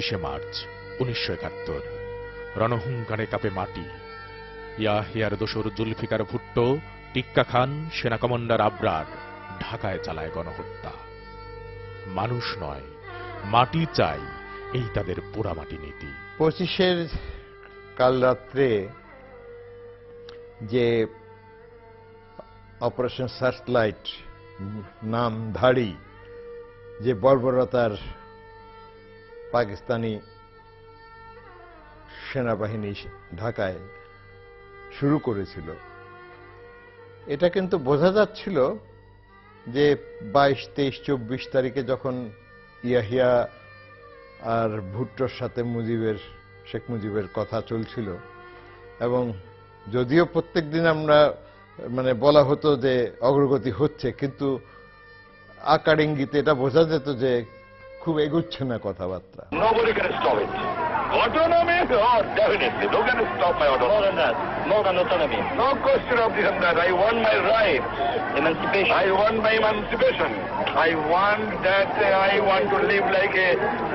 পঁচিশে মার্চ, উনিশশো একাত্তর। রণহুঙ্কারে কাপে মাটি। ইয়াহিয়ার দোসর জুলফিকার ভুট্টো, টিক্কা খান, সেনা কমান্ডার আবরার ঢাকায় চালায় গণহত্যা। মানুষ নয়, মাটি চাই এই তাদের পোড়ামাটি নীতি। পঁচিশের কাল রাত্রে যে অপারেশন সার্চলাইট নামধারী যে বর্বরতার পাকিস্তানি সেনাবাহিনী ঢাকায় শুরু করেছিল। এটা কিন্তু বোঝা যাচ্ছিল যে বাইশ, তেইশ, চব্বিশ তারিখে যখন ইয়াহিয়া আর ভুট্টোর সাথে মুজিবের, শেখ মুজিবের কথা চলছিল এবং যদিও প্রত্যেক দিন আমরা মানে বলা হতো যে অগ্রগতি হচ্ছে, কিন্তু আকার ইঙ্গিতে এটা বোঝা যেত যে খুব এগুচ্ছে না কথাবার্তা Nobody can stop it. Autonomy? Oh, definitely. Who can stop my autonomy? More than that. More than autonomy. No question of this and that. I want my rights. Emancipation. I want my emancipation. I want that uh, I want to live like a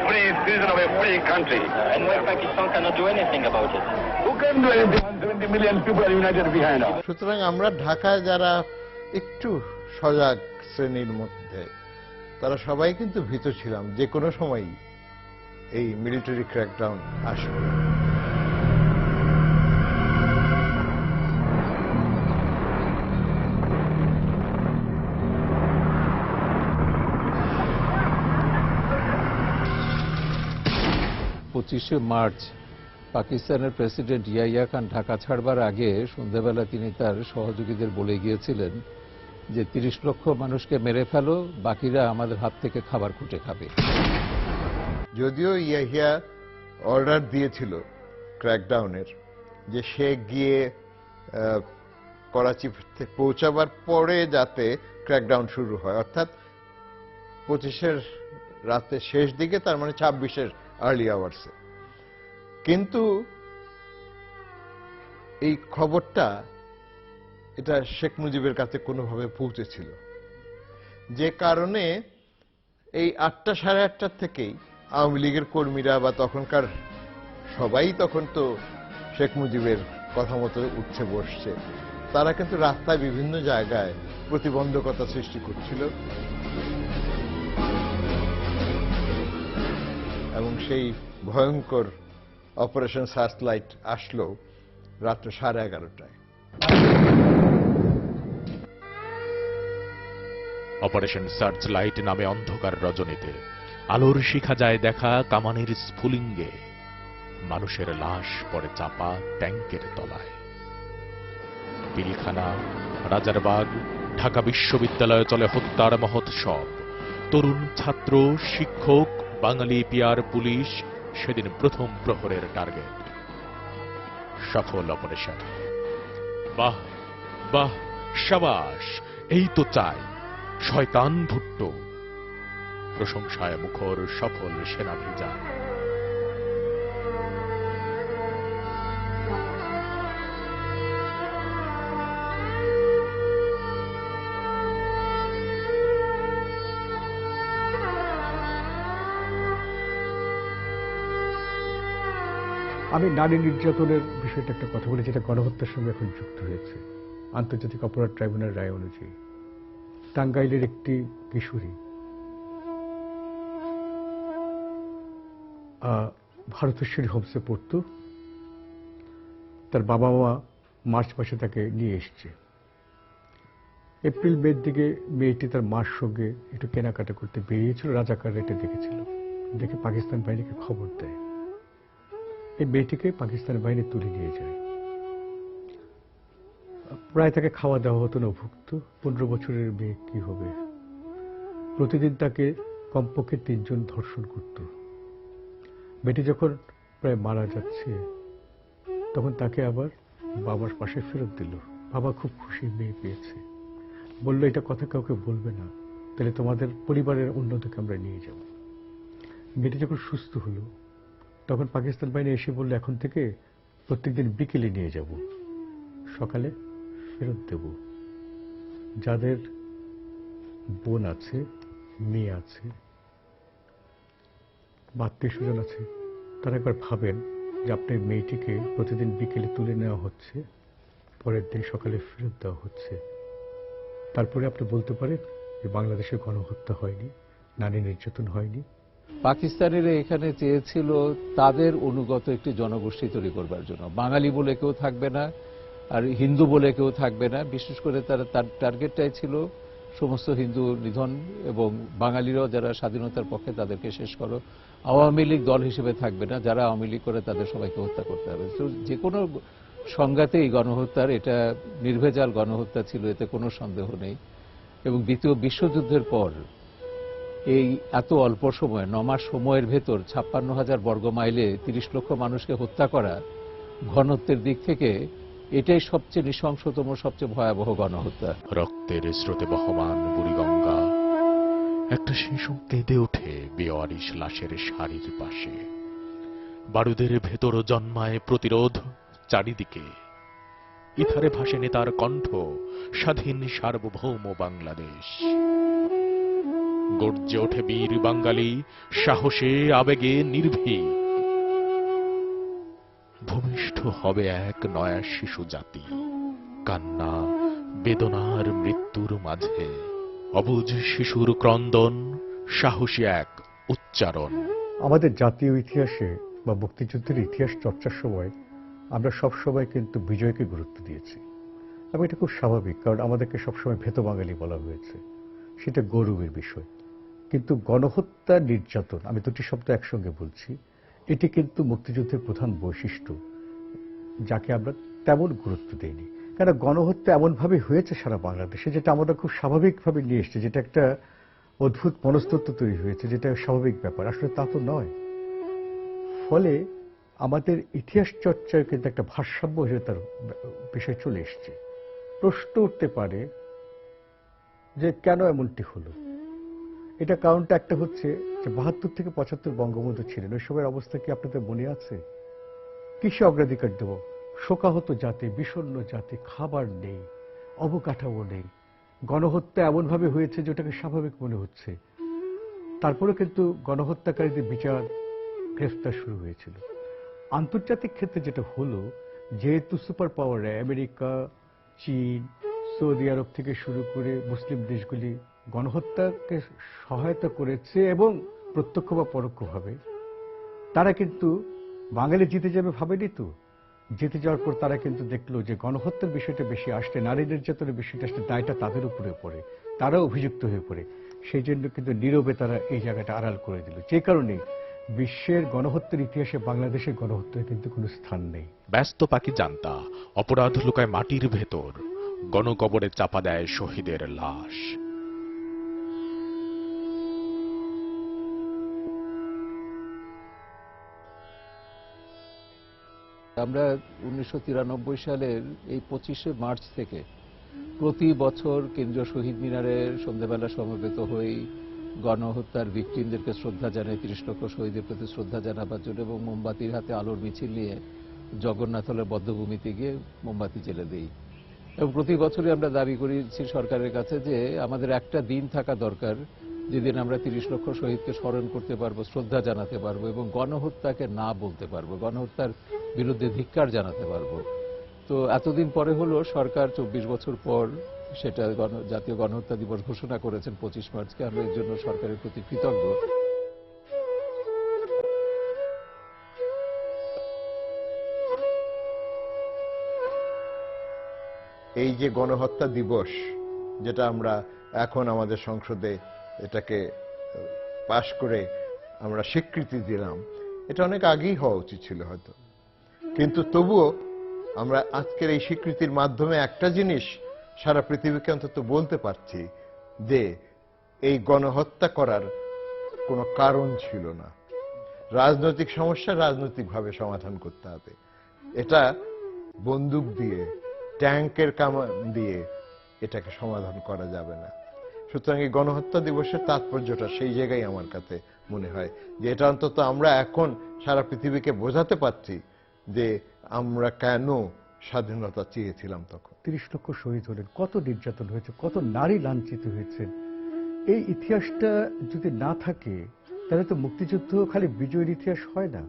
free citizen of a free country. And where Pakistan cannot do anything about it. Who can do anything? 170 million people are united behind us. সুতরাং আমরা ঢাকায় যারা একটু সজাগ শ্রেণির মধ্যে তারা সবাই কিন্তু ভীত ছিলাম, যে কোনো সময়ই এই মিলিটারি ক্র্যাকডাউন আসবে। পঁচিশে মার্চ, পাকিস্তানের প্রেসিডেন্ট ইয়াইয়া খান ঢাকা ছাড়বার আগে সন্ধ্যাবেলা তিনি তার সহযোগীদের বলে গিয়েছিলেন যে তিরিশ লক্ষ মানুষকে মেরে ফেলো, বাকিরা আমাদের হাত থেকে খাবার খুঁটে খাবে। যদিও ইয়াহিয়া অর্ডার দিয়েছিল ক্র্যাকডাউনের, যে সে গিয়ে করাচি পৌঁছাবার পরে যাতে ক্র্যাকডাউন শুরু হয়। অর্থাৎ পঁচিশের রাতের শেষ দিকে, তার মানে ছাব্বিশের আর্লি আওয়ার্সে কিন্তু এই খবরটা এটা শেখ মুজিবের কাছে কোনোভাবে পৌঁছেছিল। যে কারণে এই আটটা সাড়ে আটটার থেকেই আওয়ামী লীগের কর্মীরা বা তখনকার সবাই তখন তো শেখ মুজিবের কথা মতো উঠছে, বসছে। তারা কিন্তু রাস্তায় বিভিন্ন জায়গায় প্রতিবন্ধকতা সৃষ্টি করছিল। এবং সেই ভয়ঙ্কর অপারেশন সার্চলাইট আসলো রাত্র সাড়ে এগারোটায়। অপারেশন সার্চ লাইট নামে অন্ধকার রজনীতে। আলোর শিখা যায় দেখা কামানের স্ফুলিঙ্গে। মানুষের লাশ পড়ে চাপা ট্যাঙ্কের তলায়। পিলখানা, রাজারবাগ, ঢাকা বিশ্ববিদ্যালয়ে চলে হত্যার মহোৎসব। তরুণ ছাত্র, শিক্ষক, বাঙালি পিয়ার পুলিশ সেদিন প্রথম প্রহরের টার্গেট। সফল অপারেশন। বাহ বাহ, সাবাস, এই তো চাই। শয়তান ভুট্টো। প্রশংসায় মুখর সফল সেনাভিযান আমি নারী নির্যাতনের বিষয়টা একটা কথা বলি যেটা গণহত্যার সঙ্গে এখন যুক্ত হয়েছে। আন্তর্জাতিক অপরাধ ট্রাইব্যুনাল রায় অনুযায়ী। টাঙ্গাইলের একটি কিশোরী। ভারতেশ্বরী হোমসে পড়ত। তার বাবা মা মার্চ মাসে তাকে নিয়ে এসছে। এপ্রিল মের দিকে মেয়েটি তার মার সঙ্গে একটু কেনাকাটা করতে বেরিয়েছিল, রাজাকার রেটে দেখেছিল। দেখে পাকিস্তান বাহিনীকে খবর দেয়। এই মেয়েটিকে পাকিস্তান বাহিনী তুলে নিয়ে যায়। প্রায় তাকে খাওয়া দাওয়া হতো না, ভুক্ত। পনেরো বছরের মেয়ে কি হবে? প্রতিদিন তাকে কমপক্ষে তিনজন ধর্ষণ করত। মেয়েটি যখন প্রায় মারা যাচ্ছে, তখন তাকে আবার বাবার পাশে ফেরত দিল। বাবা খুব খুশি মেয়ে পেয়েছে। বলল, এটা কথা কাউকে বলবে না। তাহলে তোমাদের পরিবারের উন্নতিকে আমরা নিয়ে যাব। মেয়েটি যখন সুস্থ হলো, তখন পাকিস্তান বাহিনী এসে বলল, এখন থেকে প্রত্যেকদিন বিকেলে নিয়ে যাব। সকালে ফেরত দেব। যাদের বোন আছে, মেয়ে আছে বা আত্মীয় স্বজন আছে, তারা একবার ভাবেন যে আপনার মেয়েটিকে প্রতিদিন বিকেলে তুলে নেওয়া হচ্ছে, পরের দিন সকালে ফেরত দেওয়া হচ্ছে। তারপরে আপনি বলতে পারেন যে বাংলাদেশে গণহত্যা হয়নি, নারী নির্যাতন হয়নি। পাকিস্তানিরা এখানে চেয়েছিল তাদের অনুগত একটি জনগোষ্ঠী তৈরি করবার জন্য। বাঙালি বলে কেউ থাকবে না। আর হিন্দু বলে কেউ থাকবে না। বিশেষ করে তারা তার টার্গেটটাই ছিল সমস্ত হিন্দু নিধন এবং বাঙালিরাও যারা স্বাধীনতার পক্ষে তাদেরকে শেষ করো। আওয়ামী লীগ দল হিসেবে থাকবে না। যারা আওয়ামী লীগ করে তাদের সবাইকে হত্যা করতে হবে। তো যে কোনো সংঘাতেই গণহত্যার, এটা নির্ভেজাল গণহত্যা ছিল, এতে কোনো সন্দেহ নেই। এবং দ্বিতীয় বিশ্বযুদ্ধের পর এই এত অল্প সময়, ন মাস সময়ের ভেতর ছাপ্পান্ন হাজার বর্গ মাইলে তিরিশ লক্ষ মানুষকে হত্যা করা ঘনত্বের দিক থেকে এটাই সবচেয়ে নৃশংসতম, সবচেয়ে ভয়াবহ গণহত্যা। রক্তের স্রোতে বহমান বুড়িগঙ্গা একটা শিশু কেঁদে ওঠে বেওয়ারিশ লাশের শাড়ির পাশে। বারুদের ভেতর জন্মায় প্রতিরোধ, চারিদিকে। ইথারে ভাসে নেতার কণ্ঠ, স্বাধীন সার্বভৌম বাংলাদেশ। গর্জে ওঠে বীর বাঙালি, সাহসে, আবেগে, নির্ভীক। ভূমিষ্ঠ হবে এক নয়া শিশু জাতি। কান্না, বেদনার মৃত্যুর মাঝে। অবুজ শিশুর ক্রন্দন, সাহসী এক উচ্চারণ। আমাদের জাতীয় ইতিহাসে বা মুক্তিযুদ্ধের ইতিহাস চর্চার সময় আমরা সব সময় কিন্তু বিজয়কে গুরুত্ব দিয়েছি। এবং এটা খুব স্বাভাবিক, কারণ আমাদেরকে সবসময় ভেত বাঙালি বলা হয়েছে। সেটা গৌরবের বিষয়। কিন্তু গণহত্যা নির্যাতন, আমি দুটি শব্দ একসঙ্গে বলছি এটি কিন্তু মুক্তিযুদ্ধের প্রধান বৈশিষ্ট্য, যাকে আমরা তেমন গুরুত্ব দেইনি। কেন, গণহত্যা এমনভাবে হয়েছে সারা বাংলাদেশে, যেটা আমরা খুব স্বাভাবিকভাবে নিয়ে এসেছি, যেটা একটা অদ্ভুত মনস্তত্ব তৈরি হয়েছে, যেটা স্বাভাবিক ব্যাপার। আসলে তা তো নয়। ফলে আমাদের ইতিহাস চর্চায় কিন্তু একটা ভারসাম্য হয়ে তার বিষয় চলে এসছে। প্রশ্ন উঠতে পারে যে কেন এমনটি হলো? এটা কারণটা একটা হচ্ছে যে বাহাত্তর থেকে পঁচাত্তর বঙ্গবন্ধু ছিলেন। ওই সময়ের অবস্থা কি আপনাদের মনে আছে? কিসে অগ্রাধিকার দেব? শোকাহত জাতি, বিষণ্ণ জাতি, খাবার নেই, অবকাঠামো নেই। গণহত্যা এমনভাবে হয়েছে যে ওটাকে স্বাভাবিক মনে হচ্ছে। তারপরে কিন্তু গণহত্যাকারীদের বিচার গ্রেফতার শুরু হয়েছিল। আন্তর্জাতিক ক্ষেত্রে যেটা হলো, যেহেতু সুপার পাওয়ারে আমেরিকা, চীন, সৌদি আরব থেকে শুরু করে মুসলিম দেশগুলি গণহত্যাকে সহায়তা করেছে এবং প্রত্যক্ষ বা পরোক্ষভাবে। তারা কিন্তু বাঙালি জিতে যাবে ভাবেনি তো। জিতে যাওয়ার পর তারা কিন্তু দেখল যে গণহত্যার বিষয়টা বেশি আসলে নারী নির্যাতনের বিষয়টা আসলে দায়টা তাদের উপরে পড়ে, তারাও অভিযুক্ত হয়ে পড়ে। সেই জন্য কিন্তু নীরবে তারা এই জায়গাটা আড়াল করে দিল। যে কারণে বিশ্বের গণহত্যার ইতিহাসে বাংলাদেশের গণহত্যার কিন্তু কোনো স্থান নেই। ব্যস্ত পাখি জানতা, অপরাধ লুকায় মাটির ভেতর, গণকবরে চাপা দেয় শহীদের লাশ। আমরা উনিশশো তিরানব্বই সালের এই পঁচিশে মার্চ থেকে প্রতি বছর কেন্দ্রীয় শহীদ মিনারে সন্ধ্যেবেলা সমবেত হই গণহত্যার ভিকটিমদেরকে শ্রদ্ধা জানাই তিরিশ লক্ষ শহীদের প্রতি শ্রদ্ধা জানাবার জন্য এবং মোমবাতির হাতে আলোর মিছিল নিয়ে জগন্নাথলের বদ্ধভূমিতে গিয়ে মোমবাতি জেলে দিই। এবং প্রতি বছরই আমরা দাবি করেছি সরকারের কাছে যে আমাদের একটা দিন থাকা দরকার, যেদিন আমরা তিরিশ লক্ষ শহীদকে স্মরণ করতে পারব, শ্রদ্ধা জানাতে পারব এবং গণহত্যাকে না বলতে পারব। গণহত্যার বিরুদ্ধে ধিক্কার জানাতে পারব। তো এতদিন পরে হলো সরকার চব্বিশ বছর পর সেটা জাতীয় গণহত্যা দিবস ঘোষণা করেছেন পঁচিশ মার্চকে। আমরা এর জন্য সরকারের প্রতি কৃতজ্ঞ। এই যে গণহত্যা দিবস, যেটা আমরা এখন আমাদের সংসদে এটাকে পাশ করে আমরা স্বীকৃতি দিলাম, এটা অনেক আগেই হওয়া উচিত ছিল হয়তো। কিন্তু তবুও আমরা আজকের এই স্বীকৃতির মাধ্যমে একটা জিনিস সারা পৃথিবীকে অন্তত বলতে পারছি যে এই গণহত্যা করার কোনো কারণ ছিল না। রাজনৈতিক সমস্যা রাজনৈতিকভাবে সমাধান করতে হবে। এটা বন্দুক দিয়ে ট্যাঙ্কের কামান দিয়ে এটাকে সমাধান করা যাবে না। সুতরাং এই গণহত্যা দিবসের তাৎপর্যটা সেই জায়গায় আমার কাছে মনে হয় যে এটা অন্তত আমরা এখন সারা পৃথিবীকে বোঝাতে পারছি যে আমরা কেন স্বাধীনতা চেয়েছিলাম তখন? তিরিশ লক্ষ শহীদ হলেন, কত নির্যাতন হয়েছে, কত নারী লাঞ্ছিত হয়েছেন এই ইতিহাসটা যদি না থাকে, তাহলে তো মুক্তিযুদ্ধ খালি বিজয়ের ইতিহাস হয় না,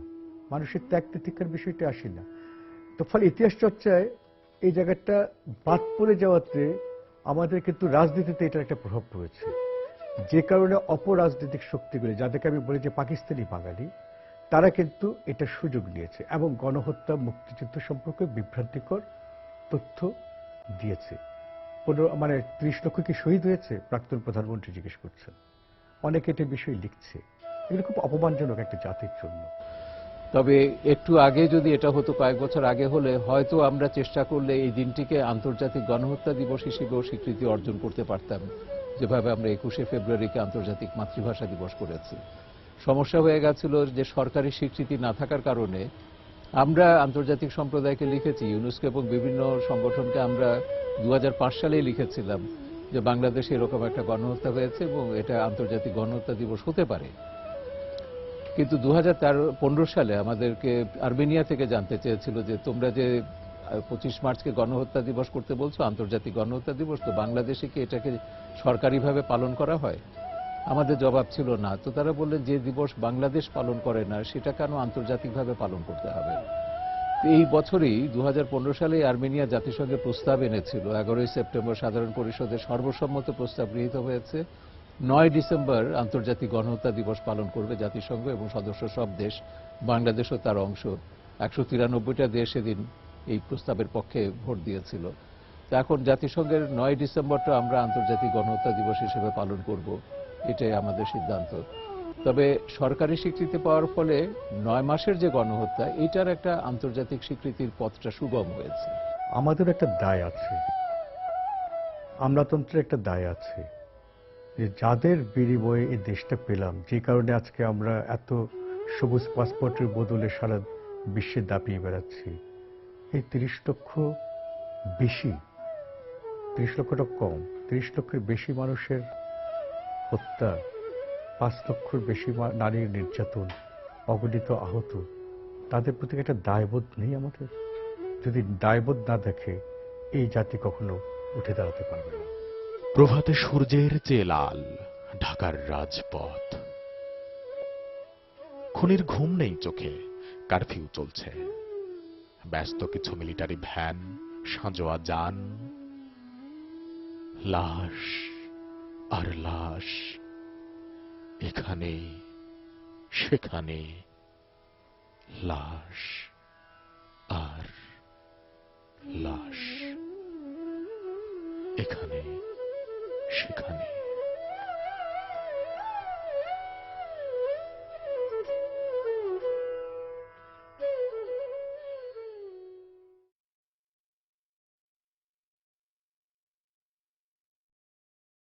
মানুষের ত্যাগ তিতিক্ষার বিষয়টা আসে না। তো ফলে ইতিহাস চর্চায় এই জায়গাটা বাদ পড়ে যাওয়াতে আমাদের কিন্তু রাজনীতিতে এটার একটা প্রভাব পড়েছে। যে কারণে অপরাজনৈতিক শক্তিগুলি, যাদেরকে আমি বলি যে পাকিস্তানি বাঙালি তারা কিন্তু এটা সুযোগ নিয়েছে এবং গণহত্যা মুক্তিযুদ্ধ সম্পর্কে বিভ্রান্তিকর তথ্য দিয়েছে। পনেরো মানে ত্রিশ লক্ষ কি শহীদ হয়েছে? প্রাক্তন প্রধানমন্ত্রী জিজ্ঞেস করছেন। অনেকে এটা বিষয় লিখছে। এগুলো খুব অপমানজনক একটা জাতির জন্য। তবে একটু আগে যদি এটা হতো, কয়েক বছর আগে হলে হয়তো আমরা চেষ্টা করলে এই দিনটিকে আন্তর্জাতিক গণহত্যা দিবস হিসেবেও স্বীকৃতি অর্জন করতে পারতাম। যেভাবে আমরা একুশে ফেব্রুয়ারিকে আন্তর্জাতিক মাতৃভাষা দিবস করেছি। সমস্যা হয়ে গেছিল যে সরকারি স্বীকৃতি না থাকার কারণে আমরা আন্তর্জাতিক সম্প্রদায়কে লিখেছি, ইউনেস্কো এবং বিভিন্ন সংগঠনকে আমরা দু সালেই লিখেছিলাম যে বাংলাদেশে এরকম একটা গণহত্যা হয়েছে এবং এটা আন্তর্জাতিক গণহত্যা দিবস হতে পারে। কিন্তু দু হাজার পনেরো সালে আমাদেরকে আর্মেনিয়া থেকে জানতে চেয়েছিল যে তোমরা যে পঁচিশ মার্চকে গণহত্যা দিবস করতে বলছো, আন্তর্জাতিক গণহত্যা দিবস, তো বাংলাদেশে কি এটাকে সরকারিভাবে পালন করা হয়? আমাদের জবাব ছিল না। তো তারা বললেন, যে দিবস বাংলাদেশ পালন করে না, সেটা কেন আন্তর্জাতিকভাবে পালন করতে হবে? এই বছরই দু সালে আর্মেনিয়া জাতিসংঘে প্রস্তাব এনেছিল। এগারোই সেপ্টেম্বর সাধারণ পরিষদের সর্বসম্মত প্রস্তাব গৃহীত হয়েছে। নয় ডিসেম্বর আন্তর্জাতিক গণহত্যা দিবস পালন করবে জাতিসংঘ এবং সদস্য সব দেশ বাংলাদেশও তার অংশ। একশো তিরানব্বইটা দেশ সেদিন এই প্রস্তাবের পক্ষে ভোট দিয়েছিল। তো এখন জাতিসংঘের নয় ডিসেম্বরটা আমরা আন্তর্জাতিক গণহত্যা দিবস হিসেবে পালন করব। এটাই আমাদের সিদ্ধান্ত। তবে সরকারি স্বীকৃতি পাওয়ার ফলে নয় মাসের যে গণহত্যা, এটার একটা আন্তর্জাতিক স্বীকৃতির পথটা সুগম হয়েছে। আমাদের একটা দায় আছে। আমলাতন্ত্রের একটা দায় আছে যে যাদের বিনিময়ে এই দেশটা পেলাম, যে কারণে আজকে আমরা এত সবুজ পাসপোর্টের বদলে সারা বিশ্বে দাপিয়ে বেড়াচ্ছি, এই তিরিশ লক্ষ বেশি, তিরিশ লক্ষটা কম, তিরিশ লক্ষের বেশি মানুষের হত্যা, পাঁচ লক্ষর বেশি নারীর নির্যাতন, অগণিত আহত, তাদের প্রতি একটা দায়বোধ নেই আমাদের। যদি দায়বোধ না দেখে, এই জাতি কখনো উঠে দাঁড়াতে পারবে না। প্রভাতে সূর্যের চেয়ে লাল ঢাকার রাজপথ। খুনির ঘুম নেই চোখে, কারফিউ চলছে। ব্যস্ত কিছু মিলিটারি ভ্যান, সাঁজোয়া যান, লাশ আর লাশ এখানে সেখানে লাশ আর লাশ। এখানে সেখানে।